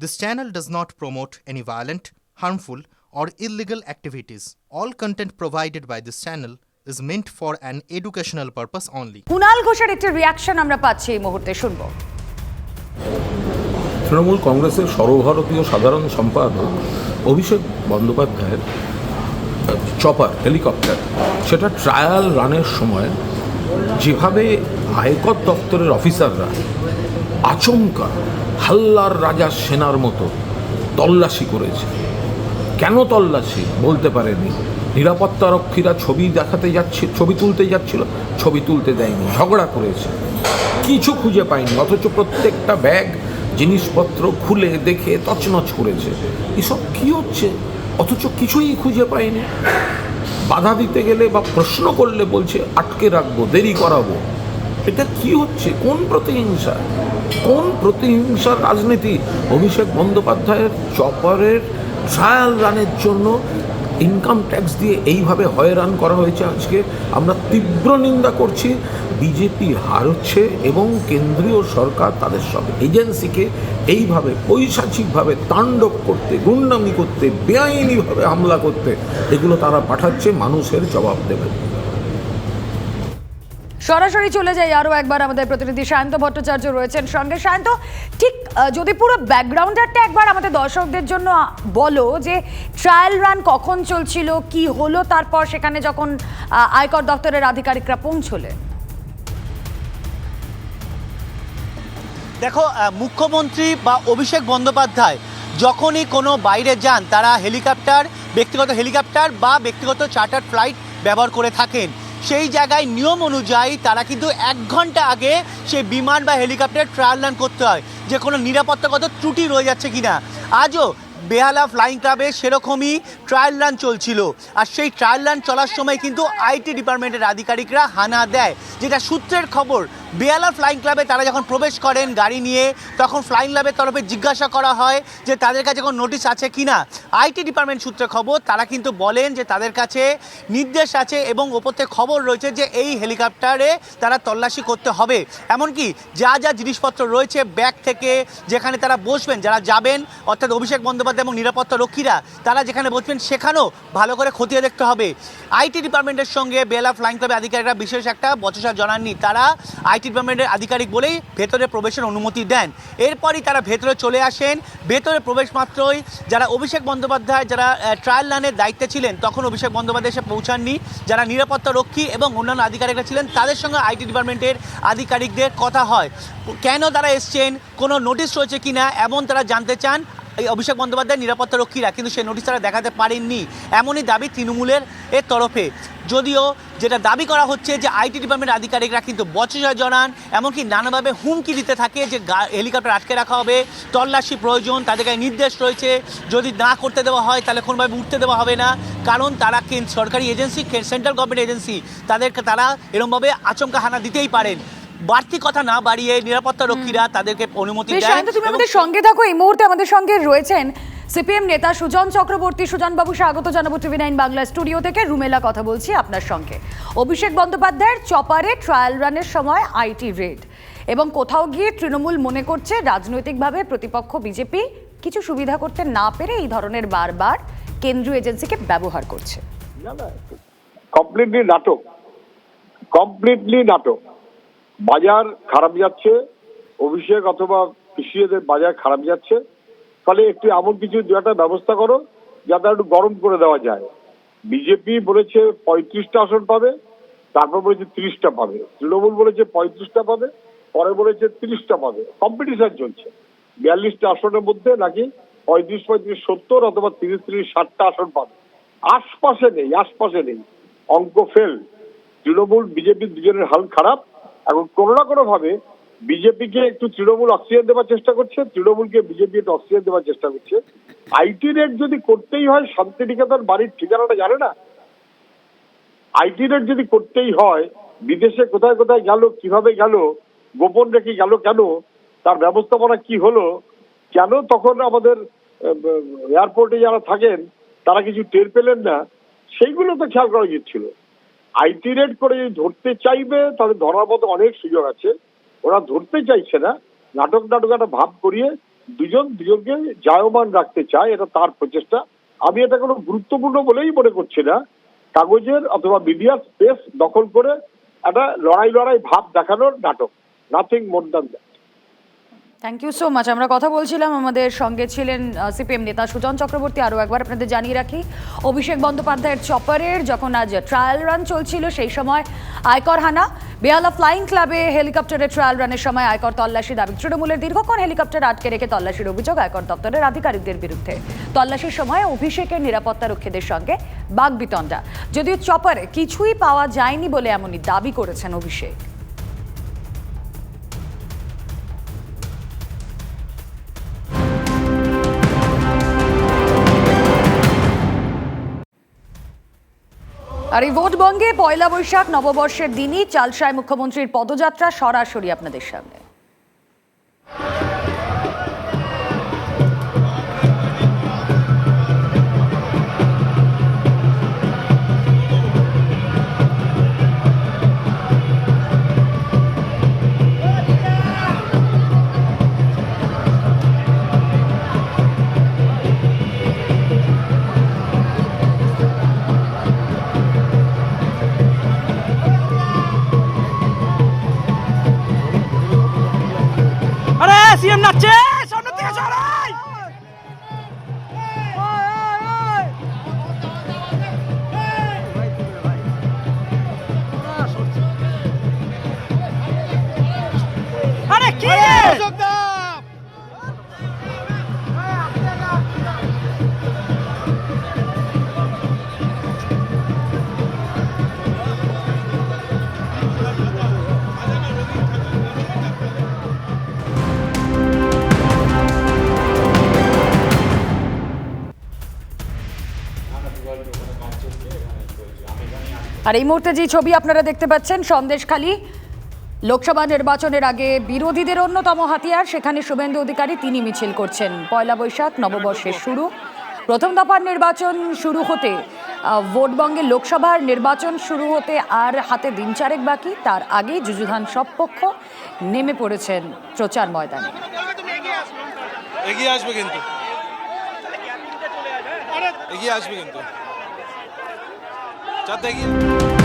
This channel does not promote any violent, harmful, or illegal activities. All content provided by this channel is meant for an educational purpose only. Kunal ঘোষের একটি reaction আমরা পাচ্ছি এই মুহূর্তে শুনব তৃণমূল কংগ্রেসের সর্বভারতীয় সাধারণ সম্পাদক অভিষেক বন্দ্যোপাধ্যায়ের চপার হেলিকপ্টার সেটা ট্রায়াল রানের সময় যেভাবে আয়কর দপ্তরের অফিসাররা আচমকা হাল্লার রাজা সেনার মতো তল্লাশি করেছে। কেন তল্লাশি? বলতে পারেনি। নিরাপত্তারক্ষীরা ছবি দেখাতে যাচ্ছে, ছবি তুলতে যাচ্ছিল, ছবি তুলতে দেয়নি, ঝগড়া করেছে। কিছু খুঁজে পায়নি, অথচ প্রত্যেকটা ব্যাগ, জিনিসপত্র খুলে দেখে তছনছ করেছে। এসব কি হচ্ছে? অথচ কিছুই খুঁজে পায়নি। বাধা দিতে গেলে বা প্রশ্ন করলে বলছে, আটকে রাখব, দেরি করাবো। এটা কি হচ্ছে? কোন প্রতিহিংসা? কোন প্রতিহিংসার রাজনীতি? অভিষেক বন্দ্যোপাধ্যায়ের চপারের ট্রায়াল রানের জন্য ইনকাম ট্যাক্স দিয়ে এইভাবে হয়রান করা হয়েছে আজকে। আমরা তীব্র নিন্দা করছি। বিজেপি হারছে এবং কেন্দ্রীয় সরকার তাদের সব এজেন্সিকে এইভাবে পৈশাচিকভাবে তাণ্ডব করতে, গুন্ডামি করতে, বেআইনিভাবে হামলা করতে, এগুলো তারা পাঠাচ্ছে, মানুষের জবাব দেবে। সরাসরি চলে যাই আরও একবার আমাদের প্রতিনিধি সায়ন্ত ভট্টাচার্য রয়েছেন সঙ্গে। সায়ন্ত ঠিক যদি পুরো ব্যাকগ্রাউন্ডারটা একবার আমাদের দর্শকদের জন্য বলো যে ট্রায়াল রান কখন চলছিল, কি হলো, তারপর সেখানে যখন আয়কর দপ্তরের আধিকারিকরা পৌঁছলেন দেখো মুখ্যমন্ত্রী বা অভিষেক বন্দ্যোপাধ্যায় যখনই কোনো বাইরে যান, তারা হেলিকপ্টার, ব্যক্তিগত হেলিকপ্টার বা ব্যক্তিগত চার্টার ফ্লাইট ব্যবহার করে থাকেন। সেই জায়গায় নিয়ম অনুযায়ী তারা কিন্তু এক ঘণ্টা আগে সেই বিমান বা হেলিকপ্টার ট্রায়াল রান করতে হয়। যে কোনো নিরাপত্তাগত ত্রুটি রয়ে যাচ্ছে কিনা। আজও বেহালা ফ্লাইং ক্লাবে সেরকমই ট্রায়াল রান চলছিল। আর সেই ট্রায়াল রান চলার সময় কিন্তু আইটি ডিপার্টমেন্টের আধিকারিকরা হানা দেয়। যেটা সূত্রের খবর বেহালা ফ্লাইং ক্লাবে তারা যখন প্রবেশ করেন গাড়ি নিয়ে, তখন ফ্লাইং ক্লাবের তরফে জিজ্ঞাসা করা হয় যে তাদের কাছে কোনো নোটিশ আছে কি না আইটি ডিপার্টমেন্ট সূত্রে খবর, তারা কিন্তু বলেন যে তাদের কাছে নির্দেশ আছে এবং ওপর থেকে খবর রয়েছে যে এই হেলিকপ্টারে তারা তল্লাশি করতে হবে। এমনকি যা যা জিনিসপত্র রয়েছে ব্যাগ থেকে যেখানে তারা বসবেন, যারা যাবেন, অর্থাৎ অভিষেক বন্দ্যোপাধ্যায় এবং নিরাপত্তা রক্ষীরা, তারা যেখানে বসবেন সেখানেও ভালো করে খতিয়ে দেখতে হবে। আইটি ডিপার্টমেন্টের সঙ্গে বেলা ফ্লাইং ক্লাবের আধিকারিকরা বিশেষ একটা বচসা জানাননি। তারা আইটি ডিপার্টমেন্টের আধিকারিক বলেই ভেতরে প্রবেশের অনুমতি দেন। এরপরই তারা ভেতরে চলে আসেন। ভেতরে প্রবেশ মাত্রই যারা অভিষেক বন্দ্যোপাধ্যায়, যারা ট্রায়াল রানের দায়িত্বে ছিলেন, তখন অভিষেক বন্দ্যোপাধ্যায় এসে পৌঁছাননি। যারা নিরাপত্তা রক্ষী এবং অন্যান্য আধিকারিকরা ছিলেন, তাদের সঙ্গে আইটি ডিপার্টমেন্টের আধিকারিকদের কথা হয়। কেন তারা এসছেন? কোনো নোটিশ রয়েছে কি না এমন তারা জানতে চান এই অভিষেক বন্দ্যোপাধ্যায় নিরাপত্তা রক্ষীরা, কিন্তু সেই নোটিশ তারা দেখাতে পারেননি। এমনই দাবি তৃণমূলের এর তরফে। যদিও যেটা দাবি করা হচ্ছে যে আইটি ডিপার্টমেন্টের আধিকারিকরা কিন্তু বচসা জানান এমনকি নানাভাবে হুমকি দিতে থাকে যে হেলিকপ্টার আটকে রাখা হবে তল্লাশি প্রয়োজন তাদের কাছে নির্দেশ রয়েছে। যদি না করতে দেওয়া হয় তাহলে কোনোভাবে উঠতে দেওয়া হবে না। কারণ তারা সরকারি এজেন্সি সেন্ট্রাল গভর্নমেন্ট এজেন্সি তাদেরকে তারা এরমভাবে আচমকা হানা দিতেই পারেন। বাড়তি কথা না বাড়িয়ে নিরাপত্তা রক্ষীরা তাদেরকে অনুমতি দেয় তুমি আমাদের সঙ্গে থাকো এই মুহূর্তে আমাদের সঙ্গে রয়েছেন সিপিএম নেতা সুজন চক্রবর্তী, সুজন বাবু স্বাগত জানাব টিভি নাইন বাংলা স্টুডিও থেকে। রুমেলা কথা বলছি আপনার সঙ্গে। অভিষেক বন্দ্যোপাধ্যায়ের চপারে ট্রায়াল রানের সময় আইটি রেড। এবং কোথাও গিয়ে তৃণমূল মনে করছে রাজনৈতিকভাবে প্রতিপক্ষ বিজেপি কিছু সুবিধা করতে না পেরে এই ধরনের বারবার কেন্দ্রীয় এজেন্সিকে ব্যবহার করছে। কমপ্লিটলি নাটক। কমপ্লিটলি নাটক। বাজার খারাপ যাচ্ছে, অভিষেক অথবা পিসিএদের বাজার খারাপ যাচ্ছে। ফলে একটু এমন কিছু দু একটা ব্যবস্থা করো যাতে একটু গরম করে দেওয়া যায়। বিজেপি বলেছে পঁয়ত্রিশটা আসন পাবে, তারপর বলেছে তিরিশটা পাবে। তৃণমূল বলেছে পঁয়ত্রিশটা পাবে, পরে বলেছে তিরিশটা পাবে। কম্পিটিশন চলছে। বিয়াল্লিশটা আসনের মধ্যে নাকি পঁয়ত্রিশ পঁয়ত্রিশ, সত্তর অথবা তিরিশ তিরিশ, ষাটটা আসন পাবে। আশপাশে নেই আশপাশে নেই। অঙ্ক ফেল তৃণমূল, বিজেপি দুজনের হাল খারাপ। এখন কোনো না কোনো ভাবে বিজেপিকে একটু তৃণমূল অক্সিজেন দেওয়ার চেষ্টা করছে, তৃণমূলকে বিজেপি একটু অক্সিজেন দেওয়ার চেষ্টা করছে। আইটি রেট যদি করতেই হয়, শান্তিনিকেতন বাড়ির ঠিকানাটা জানে না? আইটি রেট যদি করতেই হয়, বিদেশে কোথায় কোথায় গেল, কীভাবে গেল, গোপন রেখে গেল কেন, তার ব্যবস্থাপনা কি হলো, কেন তখন আমাদের এয়ারপোর্টে যারা থাকেন, তারা কিছু টের পেলেন না, সেইগুলো তো খেয়াল করা উচিত ছিল। আইটি রেড করে যদি ধরতে চাইবে তাদের ধরার মতো অনেক সুযোগ আছে। ওরা ধরতে চাইছে না। নাটক নাটক একটা ভাব করিয়ে দুজন দুজনকে জায়মান রাখতে চায়, এটা তার প্রচেষ্টা। আমি এটা কোনো গুরুত্বপূর্ণ বলেই মনে করছি না। কাগজের অথবা মিডিয়ার স্পেস দখল করে একটা লড়াই লড়াই ভাব দেখানোর নাটক। Nothing more than that thank you so much আমরা কথা বলছিলাম, আমাদের সঙ্গে ছিলেন সিপিএম নেতা সুজন চক্রবর্তী। আরও একবার আপনাদের জানিয়ে রাখি, অভিষেক বন্দ্যোপাধ্যায়ের চপারের যখন আজ ট্রায়াল রান চলছিল, সেই সময় আয়কর হানা বেহালা ফ্লাইং ক্লাবে হেলিকপ্টারের ট্রায়াল রানের সময় আয়কর তল্লাশি দাবি। তৃণমূলের দীর্ঘক্ষণ হেলিকপ্টার আটকে রেখে তল্লাশির অভিযোগ আয়কর দপ্তরের আধিকারিকদের বিরুদ্ধে। তল্লাশির সময় অভিষেকের নিরাপত্তা রক্ষীদের সঙ্গে বাগবিতণ্ডা। যদিও চপারে কিছুই পাওয়া যায়নি বলে এমনই দাবি করেছেন অভিষেক। আর এই ভোটবঙ্গে পয়লা বৈশাখ নববর্ষের দিনই চালসায় মুখ্যমন্ত্রীর পদযাত্রা সরাসরি আপনাদের সামনে। সিএম নাচছে আর এই মুহূর্তে যে ছবি আপনারা দেখতে পাচ্ছেন, সন্দেশখালী লোকসভা নির্বাচনের আগে বিরোধীদের অন্যতম হাতিয়ার, সেখানে শুভেন্দু অধিকারী তিনি মিছিল করছেন। পয়লা বৈশাখ, নববর্ষের শুরু। প্রথম দফার নির্বাচন শুরু হতে ভোটবঙ্গে লোকসভার নির্বাচন শুরু হতে আর হাতে দিন চারেক বাকি। তার আগেই যুযুধান সব পক্ষ নেমে পড়েছেন প্রচার ময়দানে। এগিয়ে আসবে কিন্তু। এগিয়ে আসবে কিন্তু। চারটে এগিয়ে